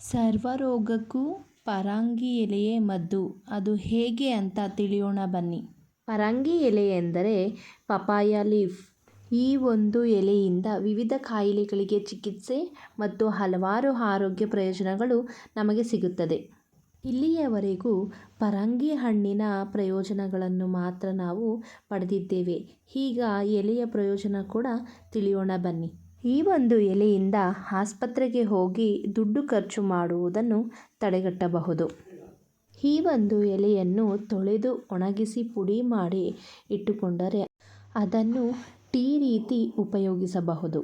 ಸರ್ವರೋಗಕ್ಕೂ ಪರಂಗಿ ಎಲೆಯೇ ಮದ್ದು. ಅದು ಹೇಗೆ ಅಂತ ತಿಳಿಯೋಣ ಬನ್ನಿ. ಪರಂಗಿ ಎಲೆ ಎಂದರೆ ಪಪಾಯ ಲೀಫ್. ಈ ಒಂದು ಎಲೆಯಿಂದ ವಿವಿಧ ಕಾಯಿಲೆಗಳಿಗೆ ಚಿಕಿತ್ಸೆ ಮತ್ತು ಹಲವಾರು ಆರೋಗ್ಯ ಪ್ರಯೋಜನಗಳು ನಮಗೆ ಸಿಗುತ್ತದೆ. ಇಲ್ಲಿಯವರೆಗೂ ಪರಂಗಿ ಹಣ್ಣಿನ ಪ್ರಯೋಜನಗಳನ್ನು ಮಾತ್ರ ನಾವು ಪಡೆದಿದ್ದೇವೆ. ಈಗ ಎಲೆಯ ಪ್ರಯೋಜನ ಕೂಡ ತಿಳಿಯೋಣ ಬನ್ನಿ. ಈ ಒಂದು ಎಲೆಯಿಂದ ಆಸ್ಪತ್ರೆಗೆ ಹೋಗಿ ದುಡ್ಡು ಖರ್ಚು ಮಾಡುವುದನ್ನು ತಡೆಗಟ್ಟಬಹುದು. ಈ ಒಂದು ಎಲೆಯನ್ನು ತೊಳೆದು ಒಣಗಿಸಿ ಪುಡಿ ಮಾಡಿ ಇಟ್ಟುಕೊಂಡರೆ ಅದನ್ನು ಟೀ ರೀತಿ ಉಪಯೋಗಿಸಬಹುದು.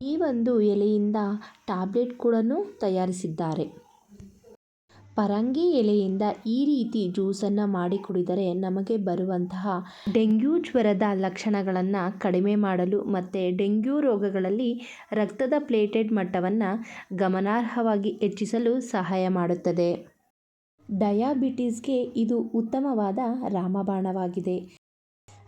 ಈ ಒಂದು ಎಲೆಯಿಂದ ಟ್ಯಾಬ್ಲೆಟ್ ಕೂಡ ತಯಾರಿಸಿದ್ದಾರೆ. ಪರಂಗಿ ಎಲೆಯಿಂದ ಈ ರೀತಿ ಜ್ಯೂಸನ್ನು ಮಾಡಿ ಕುಡಿದರೆ ನಮಗೆ ಬರುವಂತಹ ಡೆಂಗ್ಯೂ ಜ್ವರದ ಲಕ್ಷಣಗಳನ್ನು ಕಡಿಮೆ ಮಾಡಲು ಮತ್ತು ಡೆಂಗ್ಯೂ ರೋಗಗಳಲ್ಲಿ ರಕ್ತದ ಪ್ಲೇಟೆಡ್ ಮಟ್ಟವನ್ನು ಗಮನಾರ್ಹವಾಗಿ ಹೆಚ್ಚಿಸಲು ಸಹಾಯ ಮಾಡುತ್ತದೆ. ಡಯಾಬಿಟೀಸ್ಗೆ ಇದು ಉತ್ತಮವಾದ ರಾಮಬಾಣವಾಗಿದೆ.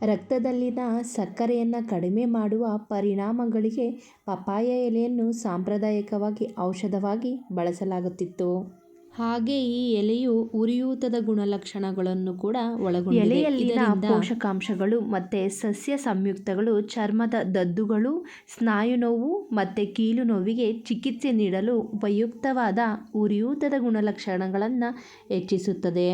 ರಕ್ತದಲ್ಲಿನ ಸಕ್ಕರೆಯನ್ನು ಕಡಿಮೆ ಮಾಡುವ ಪರಿಣಾಮಗಳಿಗೆ ಪಪ್ಪಾಯ ಎಲೆಯನ್ನು ಸಾಂಪ್ರದಾಯಿಕವಾಗಿ ಔಷಧವಾಗಿ ಬಳಸಲಾಗುತ್ತಿತ್ತು. ಹಾಗೆ ಈ ಎಲೆಯು ಉರಿಯೂತದ ಗುಣಲಕ್ಷಣಗಳನ್ನು ಕೂಡ ಒಳಗೊಂಡಿದೆ. ಎಲೆಯಲ್ಲಿನ ಪೋಷಕಾಂಶಗಳು ಮತ್ತು ಸಸ್ಯ ಸಂಯುಕ್ತಗಳು ಚರ್ಮದ ದದ್ದುಗಳು ಸ್ನಾಯು ನೋವು ಮತ್ತು ಕೀಲು ನೋವಿಗೆ ಚಿಕಿತ್ಸೆ ನೀಡಲು ಉಪಯುಕ್ತವಾದ ಉರಿಯೂತದ ಗುಣಲಕ್ಷಣಗಳನ್ನು ಹೆಚ್ಚಿಸುತ್ತದೆ.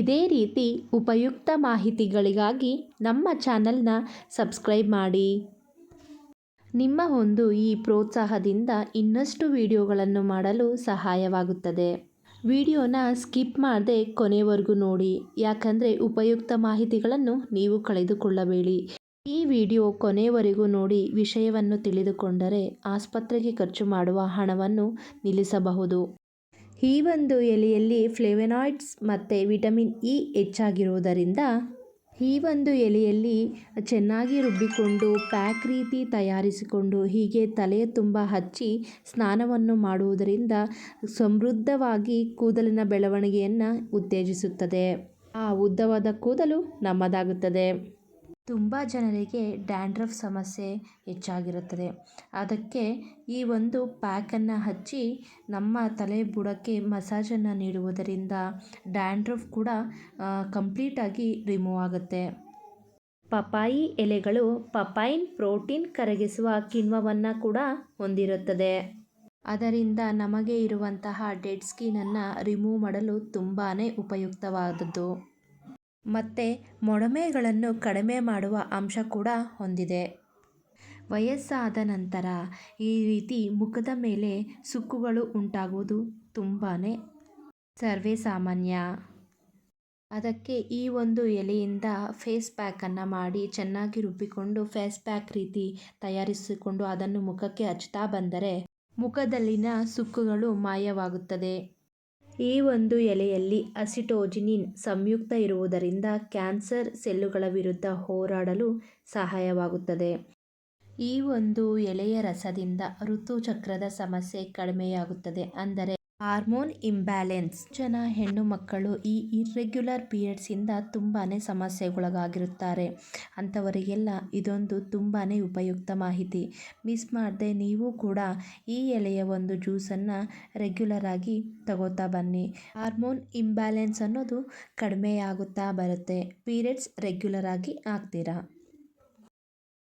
ಇದೇ ರೀತಿ ಉಪಯುಕ್ತ ಮಾಹಿತಿಗಳಿಗಾಗಿ ನಮ್ಮ ಚಾನಲ್ನ ಸಬ್ಸ್ಕ್ರೈಬ್ ಮಾಡಿ. ನಿಮ್ಮ ಒಂದು ಈ ಪ್ರೋತ್ಸಾಹದಿಂದ ಇನ್ನಷ್ಟು ವಿಡಿಯೋಗಳನ್ನು ಮಾಡಲು ಸಹಾಯವಾಗುತ್ತದೆ. ವಿಡಿಯೋನ ಸ್ಕಿಪ್ ಮಾಡದೆ ಕೊನೆವರೆಗೂ ನೋಡಿ. ಯಾಕಂದರೆ ಉಪಯುಕ್ತ ಮಾಹಿತಿಗಳನ್ನು ನೀವು ಕಳೆದುಕೊಳ್ಳಬೇಡಿ. ಈ ವಿಡಿಯೋ ಕೊನೆವರೆಗೂ ನೋಡಿ ವಿಷಯವನ್ನು ತಿಳಿದುಕೊಂಡರೆ ಆಸ್ಪತ್ರೆಗೆ ಖರ್ಚು ಮಾಡುವ ಹಣವನ್ನು ನಿಲ್ಲಿಸಬಹುದು. ಈ ಒಂದು ಎಲೆಯಲ್ಲಿ ಫ್ಲೇವೆನಾಯ್ಡ್ಸ್ ಮತ್ತು ವಿಟಮಿನ್ ಇ ಹೆಚ್ಚಾಗಿರುವುದರಿಂದ ಈ ಒಂದು ಎಲೆಯಲ್ಲಿ ಚೆನ್ನಾಗಿ ರುಬ್ಬಿಕೊಂಡು, ಪ್ಯಾಕ್ ರೀತಿ ತಯಾರಿಸಿಕೊಂಡು, ಹೀಗೆ ತಲೆಯ ತುಂಬ ಹಚ್ಚಿ ಸ್ನಾನವನ್ನು ಮಾಡುವುದರಿಂದ ಸಮೃದ್ಧವಾಗಿ ಕೂದಲಿನ ಬೆಳವಣಿಗೆಯನ್ನು ಉತ್ತೇಜಿಸುತ್ತದೆ. ಆ ಉದ್ದವಾದ ಕೂದಲು ನಮ್ಮದಾಗುತ್ತದೆ. ತುಂಬ ಜನರಿಗೆ ಡ್ಯಾಂಡ್ರಫ್ ಸಮಸ್ಯೆ ಹೆಚ್ಚಾಗಿರುತ್ತದೆ. ಅದಕ್ಕೆ ಈ ಒಂದು ಪ್ಯಾಕನ್ನು ಹಚ್ಚಿ ನಮ್ಮ ತಲೆ ಬುಡಕ್ಕೆ ಮಸಾಜನ್ನು ನೀಡುವುದರಿಂದ ಡ್ಯಾಂಡ್ರಫ್ ಕೂಡ ಕಂಪ್ಲೀಟಾಗಿ ರಿಮೂವ್ ಆಗುತ್ತೆ. ಪಪಾಯಿ ಎಲೆಗಳು ಪಪೈನ್ ಪ್ರೋಟೀನ್ ಕರಗಿಸುವ ಕಿಣ್ವವನ್ನು ಕೂಡ ಹೊಂದಿರುತ್ತದೆ. ಅದರಿಂದ ನಮಗೆ ಇರುವಂತಹ ಡೆಡ್ ಸ್ಕಿನನ್ನು ರಿಮೂವ್ ಮಾಡಲು ತುಂಬಾ ಉಪಯುಕ್ತವಾದದ್ದು. ಮತ್ತು ಮೊಡಮೆಗಳನ್ನು ಕಡಿಮೆ ಮಾಡುವ ಅಂಶ ಕೂಡ ಹೊಂದಿದೆ. ವಯಸ್ಸಾದ ನಂತರ ಈ ರೀತಿ ಮುಖದ ಮೇಲೆ ಸುಕ್ಕುಗಳು ಉಂಟಾಗುವುದು ತುಂಬಾ ಸರ್ವೇ ಸಾಮಾನ್ಯ. ಅದಕ್ಕೆ ಈ ಒಂದು ಎಲೆಯಿಂದ ಫೇಸ್ ಪ್ಯಾಕನ್ನು ಮಾಡಿ ಚೆನ್ನಾಗಿ ರುಬ್ಬಿಕೊಂಡು ಫೇಸ್ ಪ್ಯಾಕ್ ರೀತಿ ತಯಾರಿಸಿಕೊಂಡು ಅದನ್ನು ಮುಖಕ್ಕೆ ಹಚ್ತಾ ಬಂದರೆ ಮುಖದಲ್ಲಿನ ಸುಕ್ಕುಗಳು ಮಾಯವಾಗುತ್ತದೆ. ಈ ಒಂದು ಎಲೆಯಲ್ಲಿ ಅಸಿಟೋಜಿನಿನ್ ಸಂಯುಕ್ತ ಇರುವುದರಿಂದ ಕ್ಯಾನ್ಸರ್ ಸೆಲ್ಲುಗಳ ವಿರುದ್ಧ ಹೋರಾಡಲು ಸಹಾಯವಾಗುತ್ತದೆ. ಈ ಒಂದು ಎಲೆಯ ರಸದಿಂದ ಋತುಚಕ್ರದ ಸಮಸ್ಯೆ ಕಡಿಮೆಯಾಗುತ್ತದೆ. ಅಂದರೆ ಹಾರ್ಮೋನ್ ಇಂಬ್ಯಾಲೆನ್ಸ್. ಜನ, ಹೆಣ್ಣು ಮಕ್ಕಳು ಈ ಇರ್ರೆಗ್ಯುಲರ್ ಪೀರಿಯಡ್ಸಿಂದ ತುಂಬಾ ಸಮಸ್ಯೆಗೊಳಗಾಗಿರುತ್ತಾರೆ. ಅಂಥವರಿಗೆಲ್ಲ ಇದೊಂದು ತುಂಬಾ ಉಪಯುಕ್ತ ಮಾಹಿತಿ. ಮಿಸ್ ಮಾಡದೆ ನೀವು ಕೂಡ ಈ ಎಲೆಯ ಒಂದು ಜ್ಯೂಸನ್ನು ರೆಗ್ಯುಲರ್ ಆಗಿ ತಗೋತಾ ಬನ್ನಿ. ಹಾರ್ಮೋನ್ ಇಂಬ್ಯಾಲೆನ್ಸ್ ಅನ್ನೋದು ಕಡಿಮೆಯಾಗುತ್ತಾ ಬರುತ್ತೆ. ಪೀರಿಯಡ್ಸ್ ರೆಗ್ಯುಲರ್ ಆಗಿ ಆಗ್ತೀರಾ?